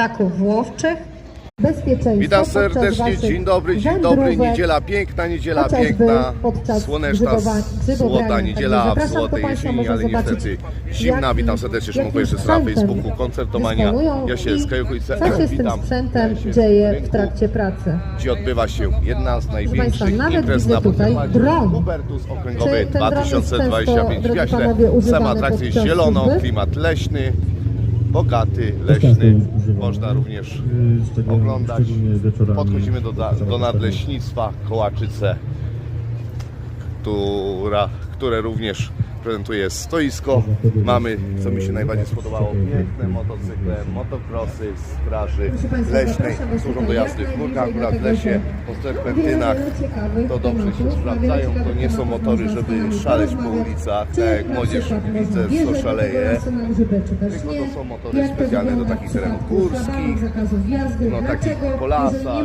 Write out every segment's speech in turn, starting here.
ptaków włowczych. Bezpieczeństwo Witam serdecznie, dzień dobry, dzień dobry, niedziela piękna, niedziela piękna, słoneczna, złota niedziela w złotej jesieni, ale niestety zimna. Witam serdecznie, Pojeszczyc na sprzętem Facebooku, koncertomania Jasielska i okolice. Co się z tym sprzętem dzieje w trakcie pracy? Gdzie odbywa się jedna z największych imprez na tutaj dron. Hubertus Okręgowy Czy ten dron jest 2025 często, w Jaśle. drodzy panowie, używany Sam atrakcje zielono, klimat leśny, bogaty, leśny. Można również oglądać. Podchodzimy do, do nadleśnictwa Kołaczyce, która, które również prezentuje stoisko. Mamy, co mi się najbardziej spodobało, piękne motocykle, motocrossy z straży leśnej. Służą do jazdy w górkach, akurat w lesie, po serpentynach. To dobrze się sprawdzają. To nie są motory, żeby szaleć po ulicach, tak jak młodzież widzę, co szaleje. Tylko to są motory specjalne do takich terenów górskich, no takich po lasach.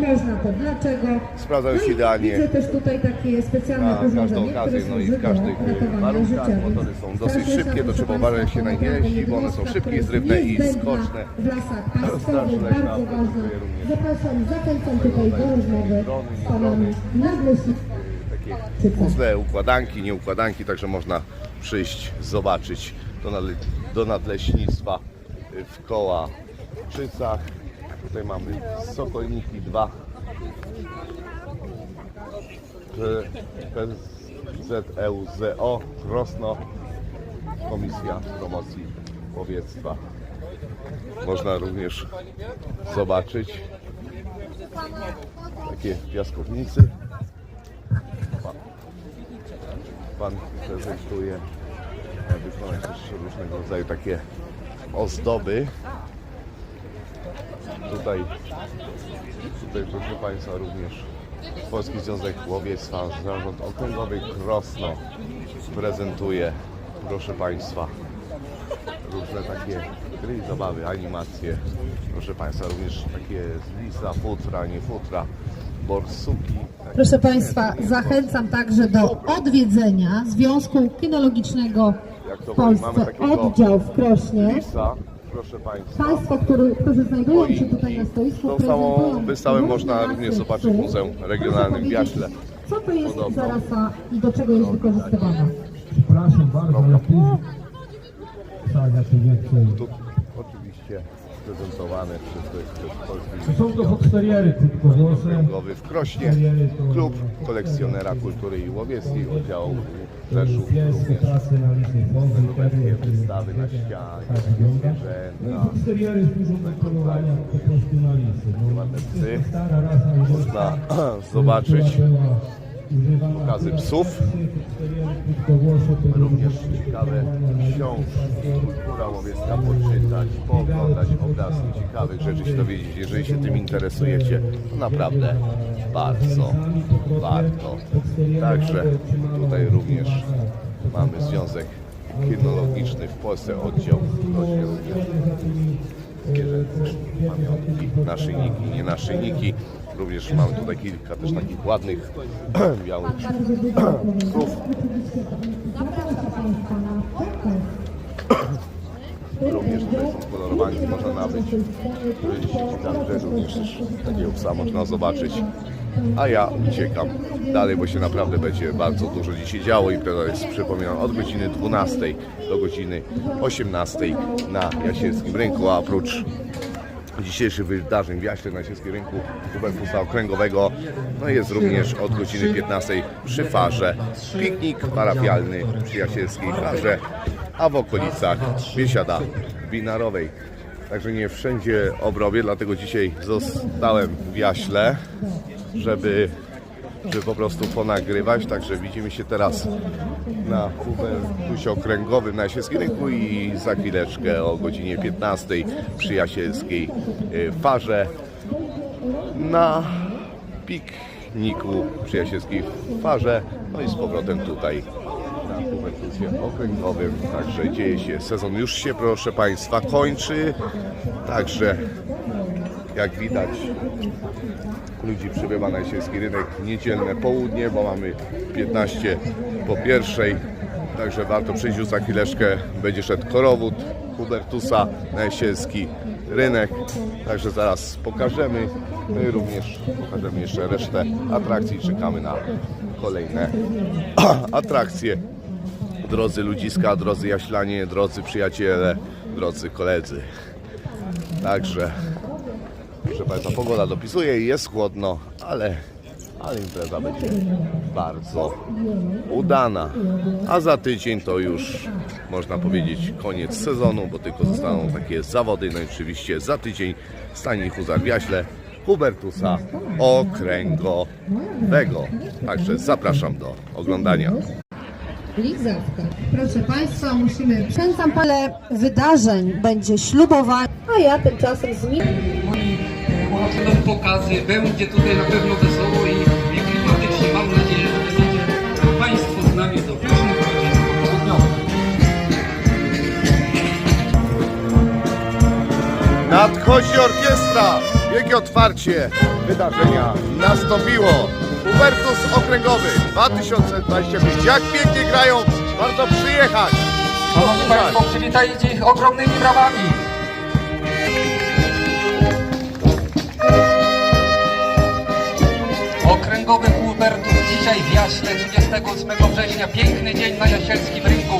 Sprawdzają się No idealnie Widzę też tutaj takie specjalne na każdą okazję, no i w każdych warunkach. Motory są dosyć szybkie, to trzeba uważać jak się na nie jeździ, bo one są szybkie, zrywne i skoczne. Straż leśna prezentuje również Zapraszam, zachęcam tutaj do rozmowy z panami. Takie puzzle, układanki, nieukładanki, także można przyjść, zobaczyć do, nadle, do nadleśnictwa w koła Czycach. Tutaj mamy Sokolniki 2. ZEUZO Krosno Komisja Promocji Łowiectwa. Można również zobaczyć takie piaskownicy. Pan, pan prezentuje wykonać też różnego rodzaju takie ozdoby. Tutaj, tutaj proszę Państwa również Polski Związek Łowiectwa, Zarząd Okręgowy Krosno prezentuje, proszę Państwa, różne takie gry i zabawy, animacje. Proszę Państwa, również takie z lisa, futra, nie futra, borsuki. Proszę Państwa, zachęcam także do odwiedzenia Związku Kinologicznego w Polsce oddział w Krośnie. Lisa, proszę Państwa. Państwo, który, którzy znajdują się tutaj na stoisku, Tą samą wystawę można również zobaczyć w. Muzeum Regionalnym w Jaśle. Co to jest Podobno. za rasa i do czego jest wykorzystywana? Przepraszam bardzo, ale później wcale się nie chce. Tu oczywiście jest przez Polski Są to foxteriery krótkowłose. W Krośnie, klub kolekcjonera kultury i łowieckiej, oddział Rzeszów również. Takie wystawy na ścianie, zwierzęta, ładne psy. Można zobaczyć pokazy psów. również ciekawe książki, kultura łowiecka, poczytać, pooglądać obrazki, ciekawych rzeczy się dowiedzieć. Jeżeli się tym interesujecie, to naprawdę bardzo warto. Także tutaj również mamy Związek Kinologiczny w Polsce, oddział Krośnie również pamiątki, naszyjniki, nie naszyjniki. Również mamy tutaj kilka też takich ładnych, białych psów. Również tutaj są kolorowani, można nabyć. Również takiego psa można zobaczyć. A ja uciekam dalej, bo się naprawdę będzie bardzo dużo dzisiaj działo. Impreza jest, przypominam, od godziny 12 do godziny 18 na Jasielskim Rynku, a oprócz dzisiejszych wydarzeń w Jaśle na Jasielskim Rynku Hubertusa Okręgowego no jest również od godziny 15 przy farze piknik parafialny przy Jasielskiej farze, a w okolicach Biesiada Winarowej. Także nie wszędzie obrobię, dlatego dzisiaj zostałem w Jaśle, żeby, żeby po prostu ponagrywać. Także widzimy się teraz na Hubertusie Okręgowym na Jasielskim Rynku i za chwileczkę o godzinie 15 przy Jasielskiej y, farze na pikniku przy Jasielskiej farze. No i z powrotem tutaj Hubertusie Okręgowym. Także dzieje się. Sezon już się, proszę Państwa, kończy. Także jak widać ludzi przybywa na jesienski rynek niedzielne południe, bo mamy 15 po pierwszej. Także warto przyjść już za chwileczkę. Będzie szedł korowód Hubertusa na jesienski rynek. Także zaraz pokażemy. No i również pokażemy jeszcze resztę atrakcji. Czekamy na kolejne atrakcje. Drodzy ludziska, drodzy jaślanie, drodzy przyjaciele, drodzy koledzy. Także, proszę Państwa, pogoda dopisuje i jest chłodno, ale, ale impreza będzie bardzo udana. A za tydzień to już można powiedzieć koniec sezonu, bo tylko zostaną takie zawody. No i oczywiście za tydzień stanie Huzar w Jaśle Hubertusa Okręgowego. Także zapraszam do oglądania. Lizawka. Proszę Państwa, musimy... Przęcam parę wydarzeń. Będzie ślubowanie, a ja tymczasem zmienię. uroczystość pokazy, będzie tutaj na pewno wesoło i, i klimatycznie. Mam nadzieję, że będziecie Państwo z nami do późnych godzin. Nadchodzi orkiestra! Wielkie otwarcie wydarzenia nastąpiło. Hubertus Okręgowy 2025. Jak pięknie grają, warto przyjechać. Szanowni Państwo, przywitajcie ich ogromnymi brawami. Okręgowy Hubertus dzisiaj w Jaśle 28 września. Piękny dzień na Jasielskim Rynku.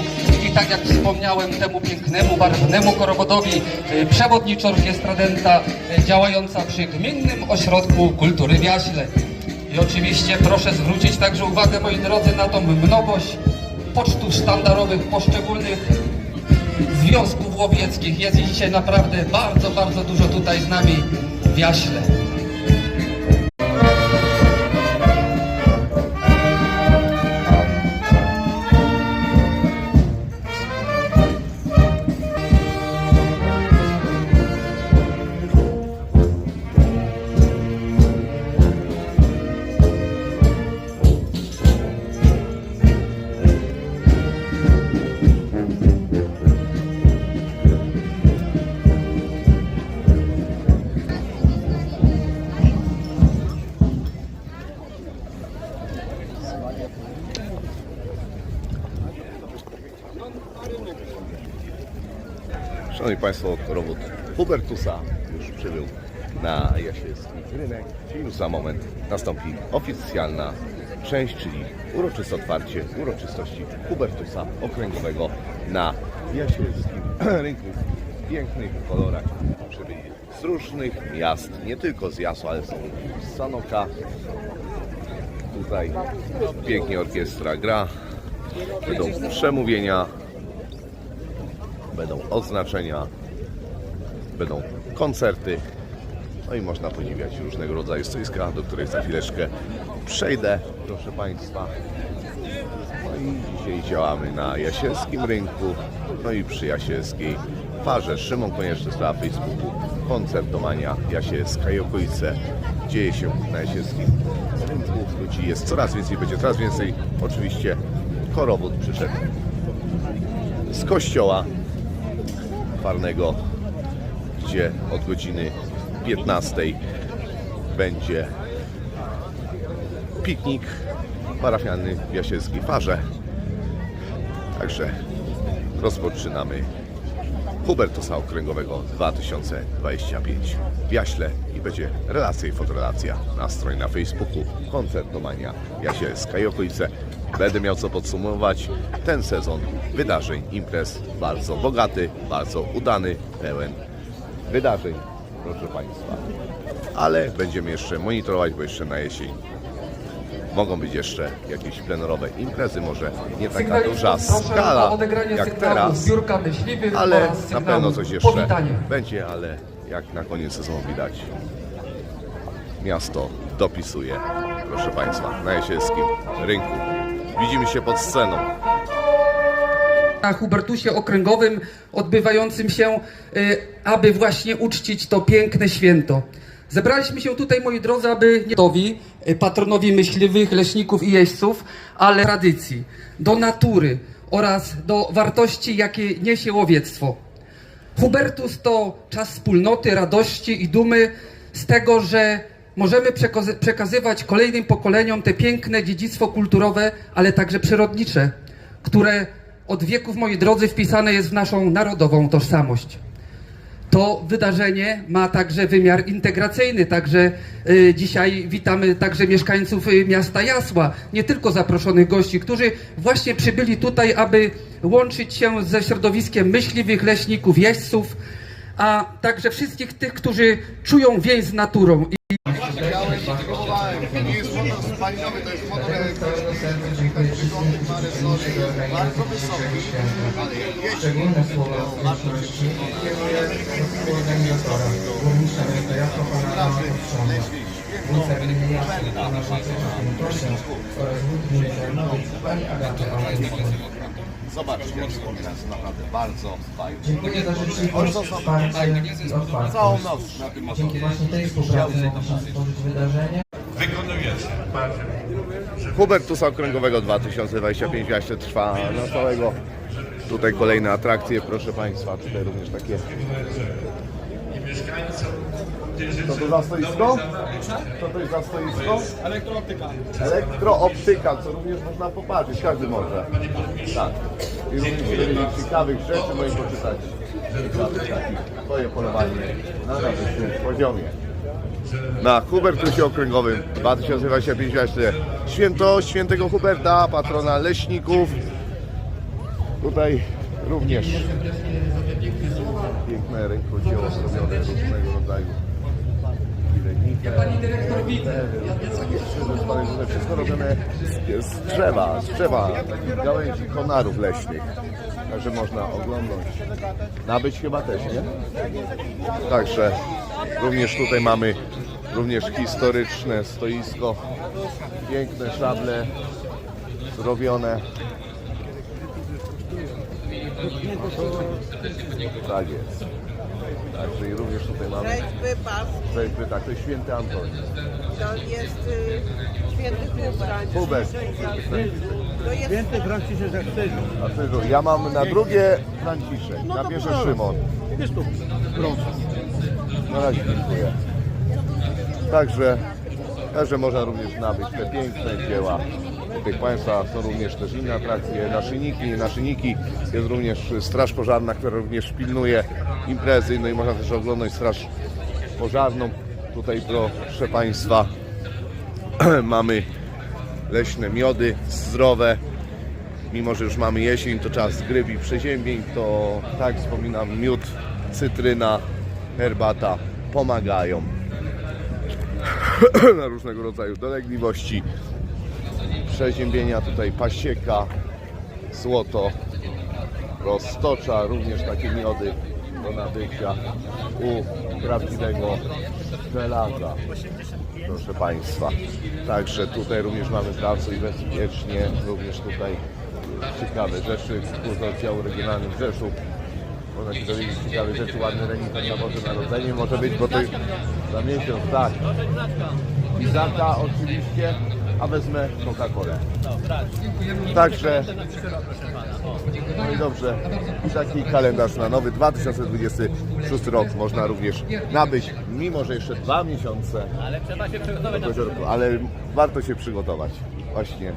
I tak jak wspomniałem, temu pięknemu, barwnemu korowodowi y, przewodniczy orkiestra Denta y, działająca przy Gminnym Ośrodku Kultury w Jaśle. I oczywiście proszę zwrócić także uwagę, moi drodzy, na tą mnogość pocztów sztandarowych poszczególnych związków łowieckich. Jest ich dzisiaj naprawdę bardzo, bardzo dużo tutaj z nami w Jaśle. Szanowni Państwo, Hubertusa już przybył na Jasielski rynek. Już za moment nastąpi oficjalna część, czyli uroczyste otwarcie uroczystości Hubertusa Okręgowego na Jasielskim rynku. W pięknych kolorach przybyli z różnych miast, nie tylko z Jasu, ale są z Sanoka. Tutaj pięknie orkiestra gra. Będą przemówienia, będą odznaczenia, będą koncerty, no i można podziwiać różnego rodzaju stoiska, do których za chwileczkę przejdę, proszę Państwa. No i dzisiaj działamy na Jasielskim Rynku, no i przy Jasielskiej Farze. Szymon Konieczny, sprawa Facebooku, koncertomania Jasielska i okolice. Dzieje się na Jasielskim Rynku, ludzi jest coraz więcej, będzie coraz więcej. Oczywiście korowód przyszedł z kościoła Farnego, gdzie od godziny 15 będzie piknik parafialny w Jasielskiej Farze. Także rozpoczynamy Hubertusa Okręgowego 2025 w Jaśle i będzie relacja i fotorelacja na stronie na Facebooku Koncertomania Jasielska i okolice. Będę miał co podsumować ten sezon wydarzeń, imprez bardzo bogaty, bardzo udany, pełen wydarzeń, proszę Państwa. Ale będziemy jeszcze monitorować, bo jeszcze na jesień mogą być jeszcze jakieś plenerowe imprezy, może nie taka duża skala jak teraz, ale na pewno coś jeszcze będzie, ale jak na koniec sezonu widać, miasto dopisuje, proszę Państwa, na jesielskim rynku. Widzimy się pod sceną. na Hubertusie Okręgowym odbywającym się, y, aby właśnie uczcić to piękne święto. Zebraliśmy się tutaj, moi drodzy, aby nie y, patronowi myśliwych, leśników i jeźdźców, ale tradycji, do natury oraz do wartości, jakie niesie łowiectwo. Hubertus to czas wspólnoty, radości i dumy z tego, że możemy przekazy- przekazywać kolejnym pokoleniom te piękne dziedzictwo kulturowe, ale także przyrodnicze, które od wieków, moi drodzy, wpisane jest w naszą narodową tożsamość. to wydarzenie ma także wymiar integracyjny, także y, dzisiaj witamy także mieszkańców y, miasta Jasła, nie tylko zaproszonych gości, którzy właśnie przybyli tutaj, aby łączyć się ze środowiskiem myśliwych, leśników, jeźdźców, a także wszystkich tych, którzy czują więź z naturą. I Szczególne słowa kieruję Jasła pana pana. Zobaczcie, jak nas naprawdę bardzo fajnie. Dziękuję za życzliwość, wsparcie i Całą otwartość. noc na tym Dzięki właśnie tej współpracy mogą się stworzyć wydarzenie, wykonujecie. Hubert Tusa Okręgowego 2025 jeszcze trwa na całego. Tutaj kolejne atrakcje, proszę Państwa, tutaj również takie. Co to za stoisko? Co to jest za stoisko? Elektrooptyka. Elektrooptyka, co również można popatrzeć, każdy może. Tak. I również wiele ciekawych rzeczy możecie poczytać. Twoje polowanie na najwyższym poziomie na Hubertusie Okręgowym 2025 jeszcze święto świętego Huberta, patrona leśników. Tutaj również piękne rękodzieło zrobione różnego rodzaju. Pileniki, Pani dyrektor widzę. spalone, wszystko robione z, drzewa, z drzewa, gałęzi konarów leśnych. Także można oglądać. Nabyć chyba też, nie? Także również tutaj mamy również historyczne stoisko. Piękne szable zrobione. Tak jest. Także i również tutaj mamy Rzeźby pas rzeźby, tak, to jest święty Antoni. to jest y, święty Hubert. To jest Święty Franciszek Zakrzyżu. A ty, ja mam na drugie Franciszek, No na to pierwsze proszę. Szymon. Jest tu brąz. Na razie dziękuję. Także, także można również nabyć te piękne dzieła. Tych Państwa są również też inne atrakcje, naszyniki, naszyniki. Jest również Straż Pożarna, która również pilnuje imprezy, no i można też oglądać Straż Pożarną. Tutaj proszę Państwa mamy leśne miody zdrowe. Mimo, że już mamy jesień, to czas gryb i przeziębień, to tak wspominam, miód, cytryna, herbata pomagają na różnego rodzaju dolegliwości, przeziębienia, tutaj pasieka, złoto, roztocza, również takie miody do nabycia u prawdziwego żelaza, proszę Państwa. Także tutaj również mamy bardzo i bezpiecznie, również tutaj ciekawe rzeczy, kurs oddziału regionalnych w Rzeszu. Można się dowiedzieć ciekawe rzeczy, ładny renifer na Boże Narodzenie może być, bo to za miesiąc, tak. Izaka oczywiście, a wezmę Coca-Colę. Także, no i dobrze, taki kalendarz na nowy 2026 rok można również nabyć, mimo że jeszcze dwa miesiące. Ale trzeba się przygotować. Ale warto się przygotować, właśnie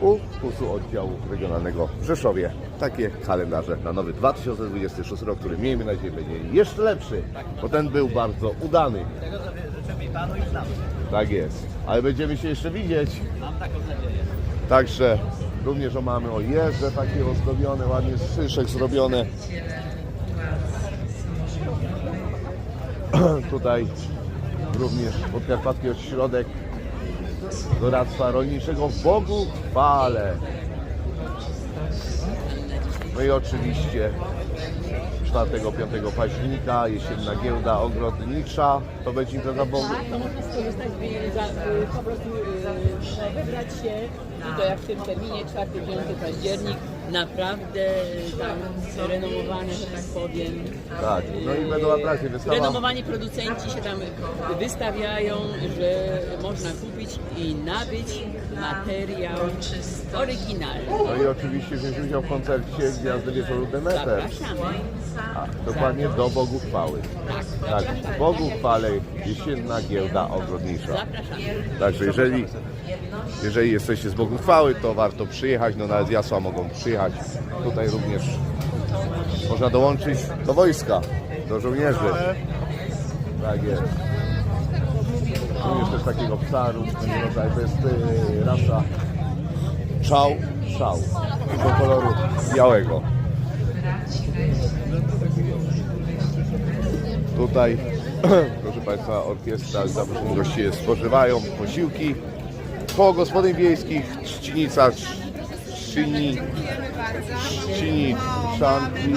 u KUS-u oddziału regionalnego w Rzeszowie. Takie kalendarze na nowy 2026 rok, który miejmy nadzieję będzie jeszcze lepszy, bo ten był bardzo udany. Tak jest. Ale będziemy się jeszcze widzieć. Mam taką nadzieję. Także również o mamy o jeże takie ozdobione, ładnie z szyszek zrobione. Tutaj również podkarpacki ośrodek doradztwa rolniczego w Bogu chwale. No i oczywiście 4-5 października jesienna giełda ogrodnicza. To będzie impreza Bogu. Tak, to można skorzystać, by za, y, po prostu y, wybrać się i to jak w tym terminie 4-5 październik naprawdę y, tam renomowane, że tak powiem. Tak, no i będą atrakcje, wystawa. Renomowani producenci się tam wystawiają, że można kupić i nabyć materiał oryginalny. No i oczywiście wziąć udział w koncercie Gwiazdy Wieczoru Demeter. Zapraszamy. A, dokładnie do Bogu chwały. Tak, Tak, Bogu chwale jesienna giełda ogrodnicza. zapraszamy. Także jeżeli, jeżeli jesteście z Bogu chwały, to warto przyjechać, no nawet Jasła mogą przyjechać. Tutaj również można dołączyć do wojska. do żołnierzy. Tak jest. Również też takiego psa różnego rodzaju. To jest y, rasa czał, szał. Do koloru białego. Tutaj, proszę Państwa, orkiestra, zaproszeni goście spożywają posiłki. Koło gospodyń wiejskich, Trzcinica, Trzcini, Trzcini, Szanki.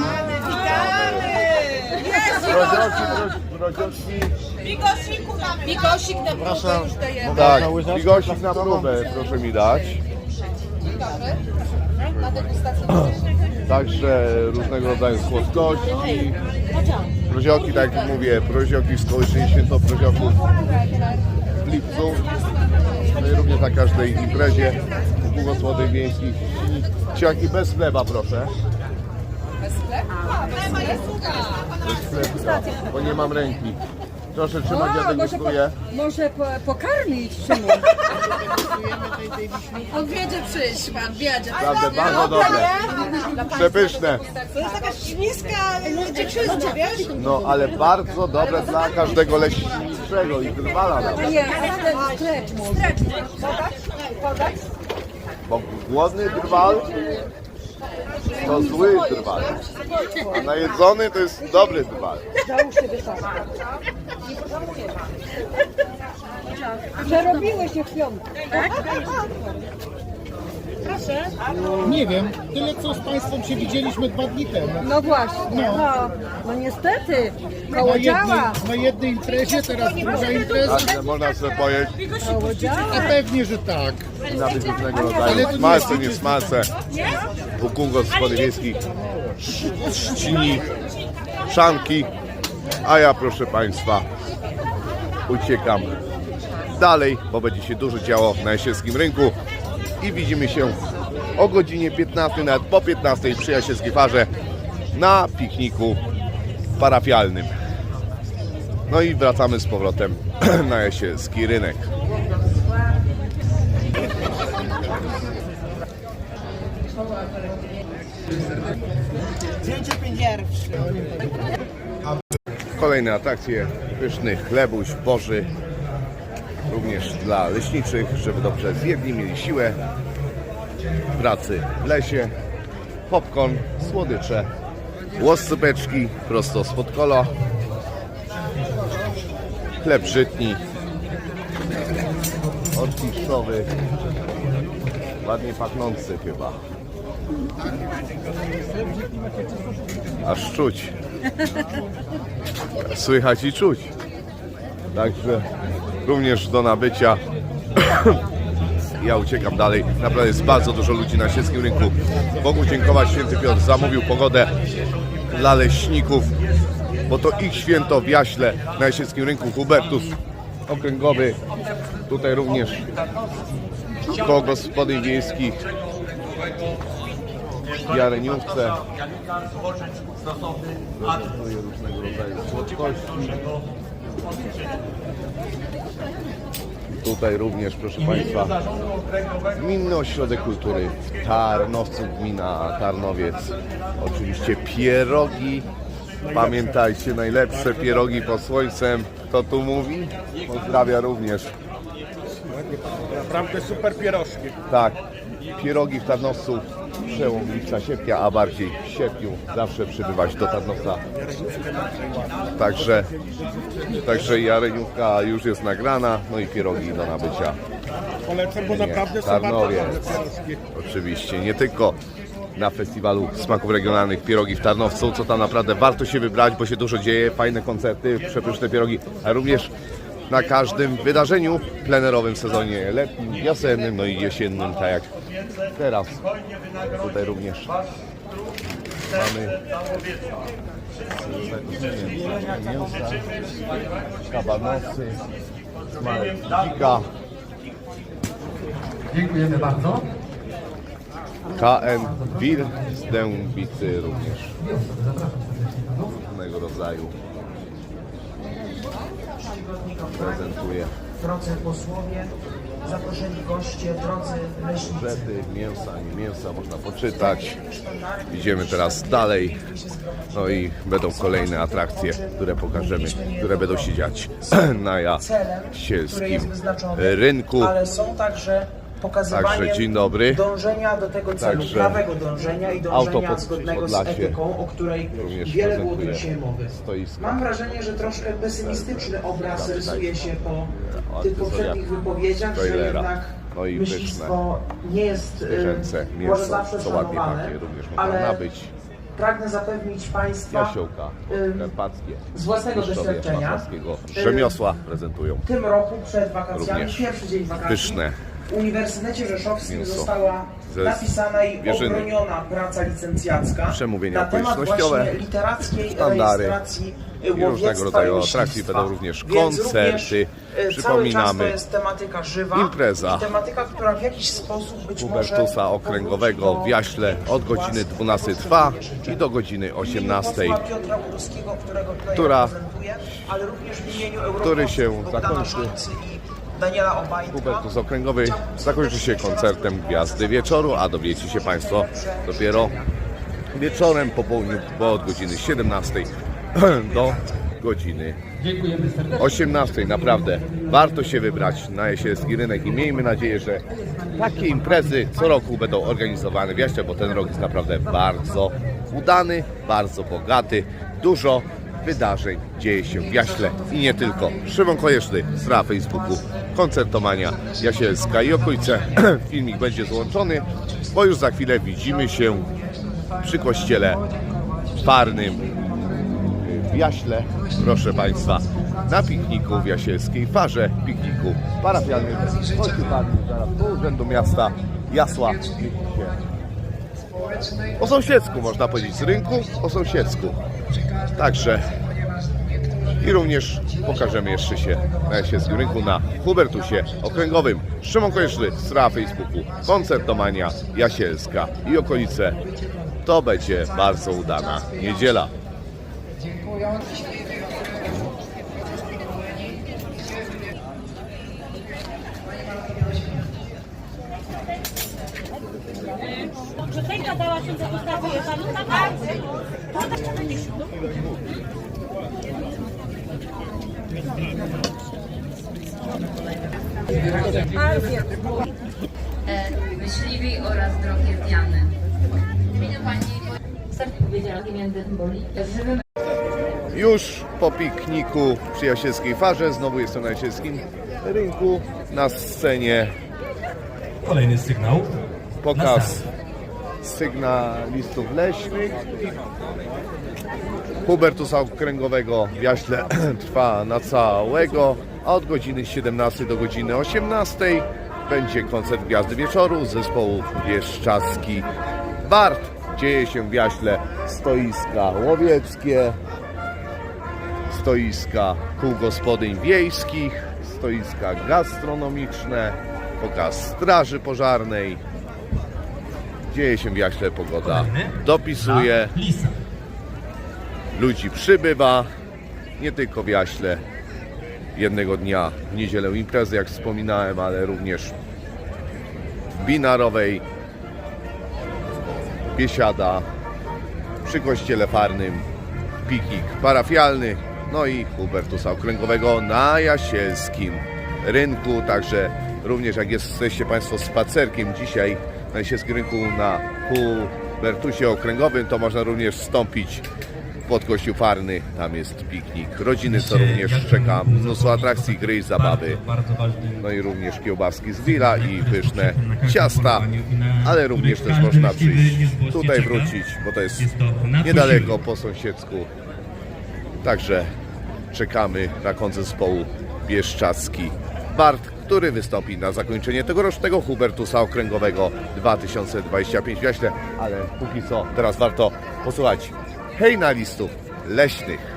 Rodzioki, rodzioki. Bigosik na próbę już dajemy. Tak, bigosik na próbę, proszę mi dać. Także różnego rodzaju słodkości. Prozioki, tak jak mówię, prozioki z kołyszyn święto prozioków w lipcu. No i również na każdej imprezie u błogosławień wiejskich. Ciaki bez chleba, proszę. Bez chleba, bo nie mam ręki. Proszę trzymać, ja degustuję. Może po, pokarmić Szymon. On wiedzie przyjść, pan wiedzie. Naprawdę bardzo dobre. Przepyszne. To jest taka śliska dziewczyna, wiesz? No ale bardzo dobre dla każdego leśniczego i drwala nawet. Nie, a ten stretch może. Bo głodny drwal to zły drwal. A najedzony to jest dobry drwal. Przerobiły się w piątek. Nie wiem, tyle co z Państwem się widzieliśmy dwa dni temu. No właśnie, no, no niestety, koło Na jednej, działa, na jednej imprezie, teraz druga impreza. Także można sobie pojeść koło działa. A pewnie, że tak. nawet różnego rodzaju smalce, nie smalce. U kół gospody wiejskich trzcini, szanki. A ja proszę Państwa uciekam dalej, bo będzie się dużo działo na jesielskim rynku i widzimy się o godzinie 15, nawet po 15 przy jasielskiej farze na pikniku parafialnym. No i wracamy z powrotem na jasielski rynek. Kolejne atrakcje, pyszny chlebuś boży, również dla leśniczych, żeby dobrze zjedli, mieli siłę. Pracy w lesie, popcorn, słodycze, łoscypeczki prosto z podkola, chleb żytni, orkisztowy, ładnie pachnący chyba. Aż czuć. Słychać i czuć. Także również do nabycia. Ja uciekam dalej. Naprawdę jest bardzo dużo ludzi na sielskim rynku. Bogu dziękować, święty Piotr zamówił pogodę dla leśników, bo to ich święto w Jaśle na jesielskim rynku. Hubertus okręgowy. Tutaj również koło gospodyń wiejskich Jareniówce. Prezentuje różnego rodzaju słodkości. Tutaj również, proszę Państwa, Gminny Ośrodek Kultury w Tarnowcu, gmina Tarnowiec. Oczywiście pierogi. Pamiętajcie, najlepsze pierogi pod słońcem. Kto tu mówi? Pozdrawia również. Naprawdę super pierożki. Tak, pierogi w Tarnowcu przełom lipca, sierpnia, a bardziej w sierpniu zawsze przybywać do Tarnowca. Także, także Jareniówka już jest nagrana, no i pierogi do nabycia. Polecam, bo naprawdę są Tarnowiec. Oczywiście, nie tylko na festiwalu smaków regionalnych pierogi w Tarnowcu, co tam naprawdę warto się wybrać, bo się dużo dzieje, fajne koncerty, przepyszne pierogi, a również na każdym wydarzeniu plenerowym w sezonie letnim, wiosennym, no i jesiennym, tak jak teraz. Tutaj również mamy mięsa, kabanosy, dzika, Dziękujemy bardzo. KN Wir z dębicy również różnego rodzaju prezentuje Drodzy posłowie, zaproszeni goście, drodzy leśnicy. Rzety, mięsa, nie mięsa, można poczytać. Idziemy teraz dalej. No i będą kolejne atrakcje, które pokażemy, które będą się dziać na wyznaczony, rynku. ale są także pokazywaniem Także dzień dobry. dążenia do tego celu, Także prawego dążenia i dążenia zgodnego z etyką, o której wiele było tu dzisiaj mowy. stoiska. Mam wrażenie, że troszkę pesymistyczny obraz rysuje się po tych poprzednich wypowiedziach, że jednak No i myślistwo nie jest e, Zwierzęce, może mięso, zawsze co ładnie szanowane, pachnie, również można ale nabyć. pragnę zapewnić Państwa, Jasiołka, z własnego doświadczenia, y, rzemiosła prezentują. w tym roku przed wakacjami, Również pierwszy dzień wakacji, pyszne Uniwersytecie Rzeszowskim mięso została ze napisana i zwierzyny. obroniona praca licencjacka Przemówienia na temat okolicznościowe, właśnie literackiej standary rejestracji i różnego łowiectwa rodzaju i atrakcje. myślistwa. Będą również Więc koncerty. również, e, Cały czas Przypominamy, to jest tematyka żywa impreza i tematyka, która w jakiś sposób być może Hubertusa Okręgowego powróci w do Jaśle od godziny 12 trwa i do godziny imieniu 18. posła Piotra Uruskiego, którego tutaj która- reprezentuję, ale również w imieniu który się Bogdana zakończy. Szulcy i Daniela Obajtka. Hubertus Okręgowy zakończy się koncertem Gwiazdy Wieczoru, a dowiecie się Państwo dopiero wieczorem po południu, bo od godziny 17 do godziny 18. Naprawdę warto się wybrać na Jesielski Rynek i miejmy nadzieję, że takie imprezy co roku będą organizowane w Jaśle, bo ten rok jest naprawdę bardzo udany, bardzo bogaty, dużo wydarzeń dzieje się w Jaśle i nie tylko. Szymon Konieczny na Facebooku Koncertomania Jasielska i okolice. Filmik będzie złączony, bo już za chwilę widzimy się przy kościele parnym w Jaśle, proszę Państwa, na pikniku w Jasielskiej Farze, pikniku parafialnym. Chodźcie Pani zaraz do Urzędu Miasta Jasła. Po sąsiedzku można powiedzieć, z rynku po sąsiedzku. Także i również pokażemy jeszcze się na Jasielskim Rynku na Hubertusie Okręgowym. Szymon Konieczny, strona Facebooku, koncertomania Jasielska i okolice. To będzie bardzo udana niedziela. Brzuchenka dała się za ustawę panu na bardzo. Myśliwi oraz drogierdiany. W imieniu pani serce powiedziała. Żywym Już po pikniku przy Jasielskiej Farze, znowu jestem na Jasielskim Rynku. Na scenie Kolejny sygnał. pokaz sygnalistów leśnych. Hubertusa Okręgowego w Jaśle trwa na całego, a od godziny 17 do godziny 18 będzie koncert Gwiazdy Wieczoru zespołu Bieszczadzki Bart. Dzieje się w Jaśle stoiska łowieckie, stoiska kół gospodyń wiejskich, stoiska gastronomiczne, pokaz straży pożarnej. Dzieje się w Jaśle, pogoda dopisuje, ludzi przybywa, nie tylko w Jaśle. Jednego dnia w niedzielę imprezy, jak wspominałem, ale również w Binarowej, Biesiada, przy kościele farnym, piknik parafialny, no i Hubertusa Okręgowego na Jasielskim Rynku. Także również jak jesteście Państwo spacerkiem dzisiaj na Jasielskim Rynku na Hubertusie Okręgowym, to można również wstąpić pod kościół farny. Tam jest piknik rodziny, co również czeka mnóstwo atrakcji, gry i zabawy. No i również kiełbaski z grilla i pyszne ciasta, ale również też można przyjść tutaj wrócić, bo to jest niedaleko po sąsiedzku. Także czekamy na koncert zespołu Bieszczacki Bart, który wystąpi na zakończenie tegorocznego Hubertusa Okręgowego 2025 w Jaśle, ale póki co teraz warto posłuchać hejnalistów leśnych.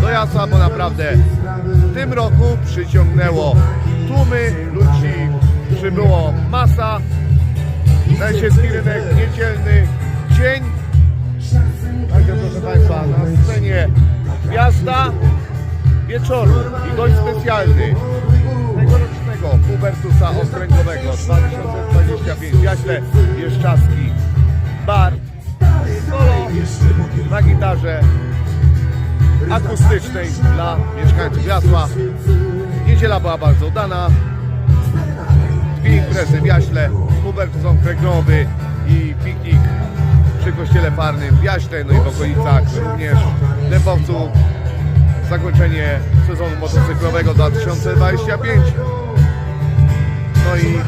Do Jasła, bo naprawdę w tym roku przyciągnęło tłumy ludzi, przybyło masa. Najsiecki rynek niedzielny dzień. Także proszę Państwa, na scenie gwiazda wieczoru i gość specjalny tegorocznego Hubertusa Okręgowego 2025 w Jaśle Bieszczadzki Bar solo na gitarze akustycznej dla mieszkańców Jasła. Niedziela była bardzo udana. Dwie imprezy w Jaśle, Hubertus Okręgowy i piknik przy kościele parnym w Jaśle, no i w okolicach również Dębowcu. Zakończenie sezonu motocyklowego 2025. No i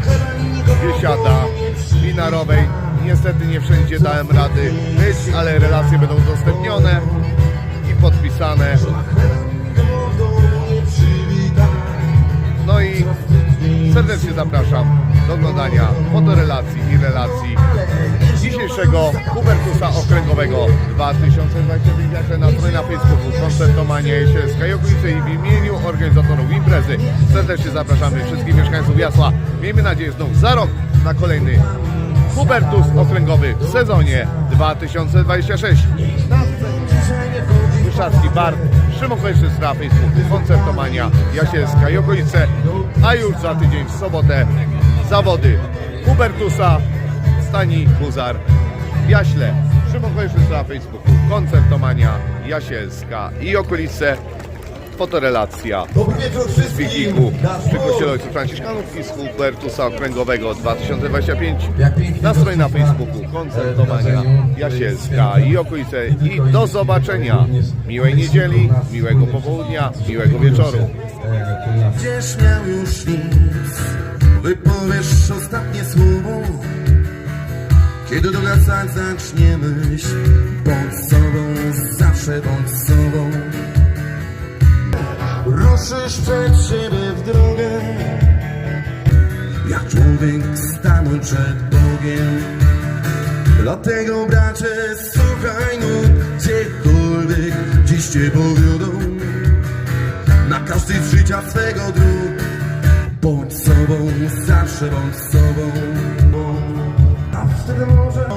biesiada winarowej. Niestety nie wszędzie dałem rady być, ale relacje będą udostępnione i podpisane. No i serdecznie zapraszam do oglądania fotorelacji i relacji dzisiejszego Hubertusa Okręgowego 2025 jak na stronie na Facebooku Jesielska i okolice i w imieniu organizatorów imprezy serdecznie zapraszamy wszystkich mieszkańców Jasła. Miejmy nadzieję znów za rok na kolejny Hubertus Okręgowy w sezonie 2026. Na scenie Wyszacki Bar, Szymon Kojczyc na Facebooku, Koncertomania Jasielska i okolice, a już za tydzień w sobotę zawody Hubertusa Stani Huzar Jaśle. Szymon Kojczyc na Facebooku, Koncertomania Jasielska i okolice, fotorelacja z Wigiku przy Kościele Ojców Franciszkanów i z Hubertusa Okręgowego 2025 na stronie na Facebooku Koncertomania Jasielska i okolice i do zobaczenia miłej niedzieli, miłego popołudnia, miłego wieczoru Będziesz miał już nic, wypowiesz ostatnie słowo. Kiedy dogracać zacznie myśl, bądź sobą, zawsze bądź sobą. Ruszysz przed siebie w drogę, jak człowiek stanął przed Bogiem. Dlatego bracie, słuchaj nut, gdziekolwiek dziś cię powiodą na każdy z życia swego dróg. Bądź sobą, zawsze bądź sobą. A wtedy może